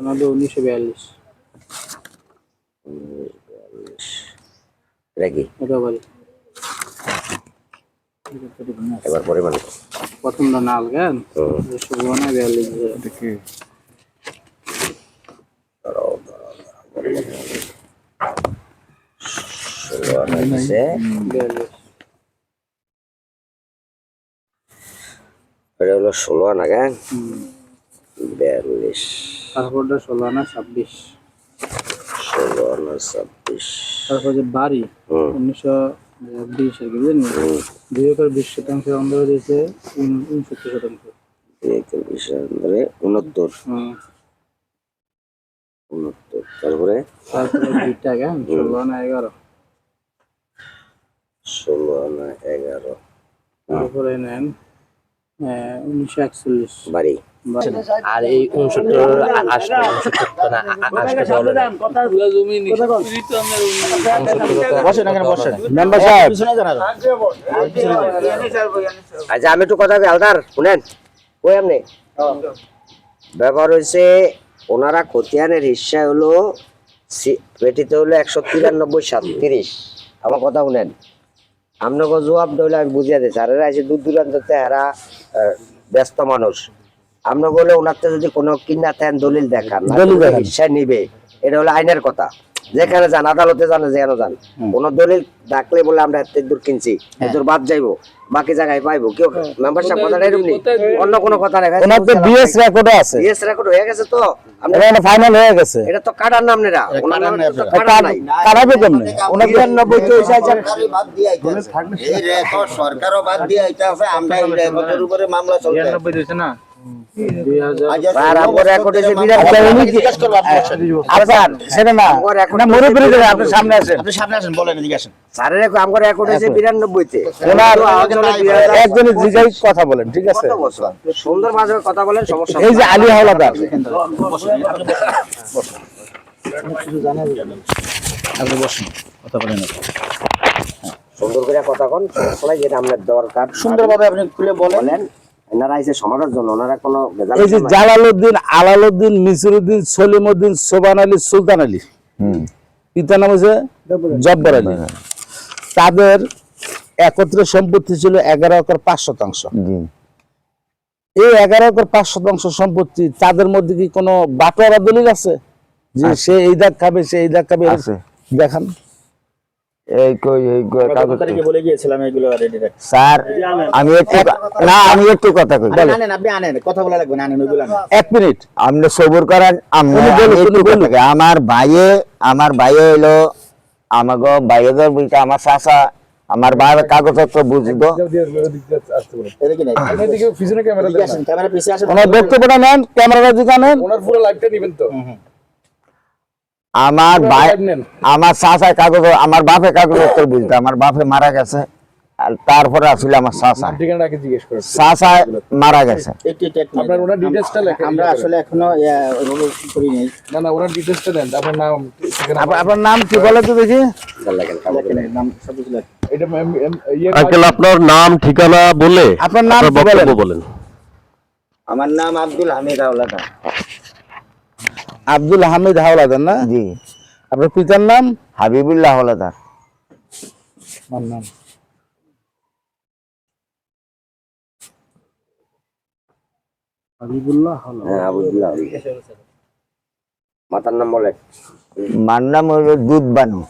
হলো উনিশশো বিয়াল্লিশ। এটা কি? বাড়ি এবার পরিমাণ বিয়াল্লিশ ষোলো আনা এটা হলো ষোলো আনা গান বিয়াল্লিশ। তারপরটা ষোলো আনা ছাব্বিশ। ষোলো আনা ছাব্বিশ। তারপর যে বাড়ি উনিশশো বিশ আর কি বুঝলেন দুই একর বিশ শতাংশের অন্তর দিয়েছে উন- উনসত্তর শতাংশ। একত্রিশ ধরে উনত্তর হুম। উনত্তর তারপরে? তারপরে দুইটা গান ষোলো আনা এগারো। ষোলো আনা এগারো। তারপরে নেন আহ, উনিশশো একচল্লিশ। বাড়ি। আর এই উনসত্তর আশটা উনসত্তর না আশটা বলে না। বসেন এখানে বসেন মেম্বার সাহেব। পিছনে যান আরও। আচ্ছা আমি একটু কথা বলি হালদার শুনেন। ওই আপনি? ব্যাপার হয়েছে ওনারা খতিয়ানের হিসা হলো পেটিতে হলো একশো তিরানব্বই সাতত্রিশ। আমার কথা শুনেন। আপনাকে জবাব দিলে আমি বুঝিয়ে দিচ্ছি আর এরা আছে দূর দূরান্ততে এরা ব্যস্ত মানুষ। আপনাকে বলে ওনারতে যদি কোনো কিনা তেন দলিল দেখান হিসা নিবে এটা হলো আইনের কথা। যেখানে যান আদালতে যান যেখানে যান কোন দলিল ডাকলে বলে আমরা এত দূর কিনছি এদূর বাদ যাইবো বাকি জায়গায় পাইবো কেউ মেম্বারশিপ কথা নাই এরকম অন্য কোনো কথা নাই। ওনার তো বিএস রেকর্ডও আছে। বিএস রেকর্ড হয়ে গেছে তো। আমরা এটা ফাইনাল হয়ে গেছে। এটা তো কাটার নাম নেরা। ওনার কাটার নামে নাই তো। কাটার নাই। কাটাবে কেমনে? ওনার বিরানব্বই তো হয়েছে আচ্ছা, সরকারি বাদ দিয়ে আইতাছে। এই রেকর্ড সরকারও বাদ দিয়ে আইতাছে, আমরা এই রেকর্ডের উপরে মামলা চলছে। বিরানব্বই দিয়েছে না? জিগাই কথা বলেন ঠিক আছে? সুন্দর ভাবে কথা বলেন সমস্যা এই যে আলী হাওলাদার। আপনি বসেন কথা বলেন সুন্দর করে কথা কন নাই, যেটা আপনার দরকার। সুন্দরভাবে আপনি খুলে বলেন। বলেন। এনারা আইসে সমাজের জন্য ওনারা কোনো এই যে জালালউদ্দিন আলালউদ্দিন মিসরুদ্দিন সলিমউদ্দিন সোবান আলী সুলতান আলী। পিতার নাম হচ্ছে জব্বর আলী। তাদের একত্রে সম্পত্তি ছিল এগারো একর পাঁচ শতাংশ। এই এগারো একর পাঁচ শতাংশ সম্পত্তি তাদের মধ্যে কি কোনো বাটোয়ারা দলিল আছে? যে সে এই দাগ খাবে সে এই দাগ খাবে দেখান। এই কই এই কই কাগজ তারিখে বলে গিয়েছিলাম এগুলো রেডি রাখ স্যার আমি একটু না আমি একটু কথা কই আনেন আপনি আনেন কথা বলা লাগবে আনেন এক মিনিট আপনি সবুর করেন আমি। আমার ভাইয়ে আমার ভাইয়ে হলো আমাগো ভাইয়েদের বলতে আমার চাচা আমার ভাইয়ের কাগজপত্র বুঝিত আসেন ওনার বক্তব্যটা নেন ক্যামেরাটা দিকে নেন আমার ভাই আমার চাচার কাগজ আমার বাপে কাগজপত্র বুঝতো আমার বাপে মারা গেছে আর তারপরে আসলে আমার চাচা। চাচা মারা গেছে। আমরা আসলে এখনও ইয়া, ওইভাবে করি নাই। আপনার নাম কি বলে তো দেখি। আঙ্কেল আপনার নাম ঠিকানা বলে আপনার নাম বলেন? আমার নাম আব্দুল হামিদ হাওলাদার আব্দুল হামিদ হাওলাদার না? জি। আপনার পিতার নাম? হাবিবুল্লাহ হলাদার আমার নাম। হাবিবুল্লাহ হলো হ্যাঁ মাতার নাম বলেন। মার নাম হলো দুধ বানু।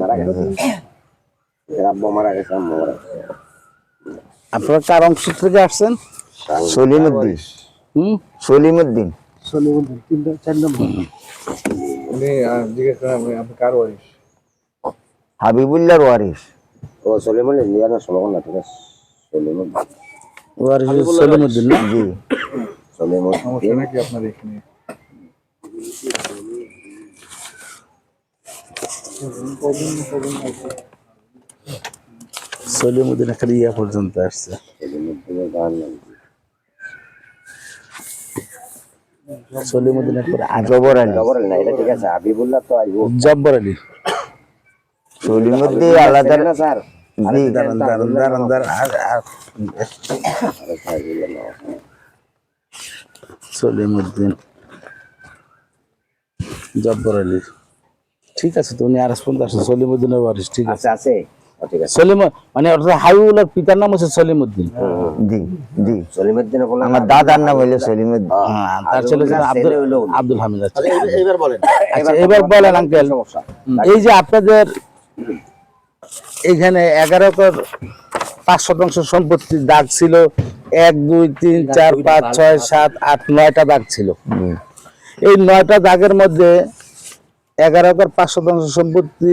মারা গেছে। আপনারা কার অংশ থেকে আসছেন? সলিমুদ্দিন। হুম? সলিমুদ্দিন। সলিমুদ্দিন তিনটা চার নম্বর। হাবিবুল্লাহর ওয়ারিস ও সলিমন লিয়ানো সলমন না ঠিক আছে সলিমন ওয়ারিস সলিমুদ্দিন না? জি। সলিমন সলিমুদ্দিন একটা ইয়া পর্যন্ত আসছে। সলিমুদ্দিনের গান কি? সলিমুদ্দিনের পরে জবর আলী। জবর আলী না এটা ঠিক আছে হাবিবুল্লাহ তো আইবো। জব্বর আলী। সলিমুদ্দিন আলাদা না। স্যার সলিমুদ্দিন জব্বর ঠিক আছে তো উনি আর সলিমুদ্দিনের বারিশ ঠিক আছে। আচ্ছা আছে। ঠিক আছে। সলিম মানে অর্থাৎ হাবিবুল্লাহর পিতার নাম হচ্ছে সলিমুদ্দিন। জি জি। সলিমুদ্দিন আমার দাদার নাম হইল সলিমুদ্দিন। হ্যাঁ, তার ছেলে আব্দুল আব্দুল হামিদ আচ্ছা। আচ্ছা এবার- এবার বলেন। আচ্ছা, এবার বলেন আঙ্কেল। এই যে আপনাদের এখানে এগারো একর পাঁচ শতাংশ সম্পত্তির দাগ ছিল। এক দুই তিন চার পাঁচ ছয় সাত আট নয়টা দাগ ছিল। এই নয়টা দাগের মধ্যে এগারো একর পাঁচ শতাংশ সম্পত্তি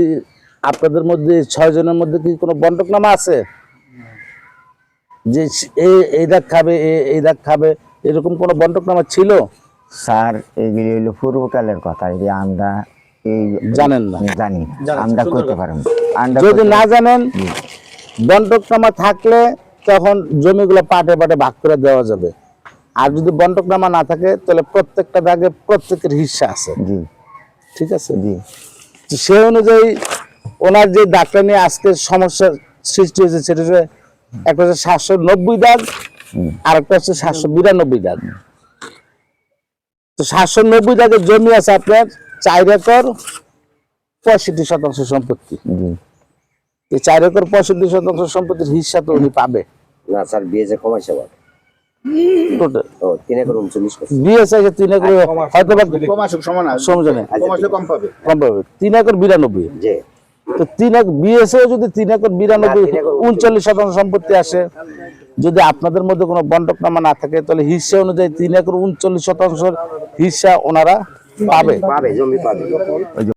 আপনাদের মধ্যে ছয় জনের মধ্যে কি কোনো বন্টকনামা আছে? যে এই দাগ খাবে এই দাগ খাবে এরকম কোনো বন্টকনামা ছিল? স্যার এইগুলি হইল পূর্বকালের কথা এই যে আমরা এই জানেন না। জানি আমরা করতে পারব না। আমরা যদি না জানেন বন্টকনামা থাকলে তখন জমিগুলো পাটে পাটে ভাগ করে দেওয়া যাবে। আর যদি বন্টকনামা না থাকে তাহলে প্রত্যেকটা দাগে প্রত্যেকের হিস্সা আছে। জি। ঠিক আছে? জি। সেই অনুযায়ী ওনার যে দাগটা নিয়ে আজকে সমস্যা সৃষ্টি হয়েছে সেটা হচ্ছে একটা হচ্ছে সাতশো নব্বই দাগ আর একটা হচ্ছে সাতশো বিরানব্বই দাগ তো সাতশো নব্বই দাগের জমি আছে আপনার চার একর পঁয়ষট্টি শতাংশ সম্পত্তি। এই চার একর পঁয়ষট্টি শতাংশ সম্পত্তির হিস্সা তো উনি পাবে। না স্যার বিয়ে যে কমাইছে আবার তিন একর বিরানব্বই। যে তো তিন এক বিএসএ যদি তিন একর বিরানব্বই উনচল্লিশ শতাংশ সম্পত্তি আসে যদি আপনাদের মধ্যে কোনো বন্টকনামা না থাকে তাহলে হিসা অনুযায়ী তিন একর উনচল্লিশ শতাংশ হিসা ওনারা পাবে। পাবে জমি পাবে।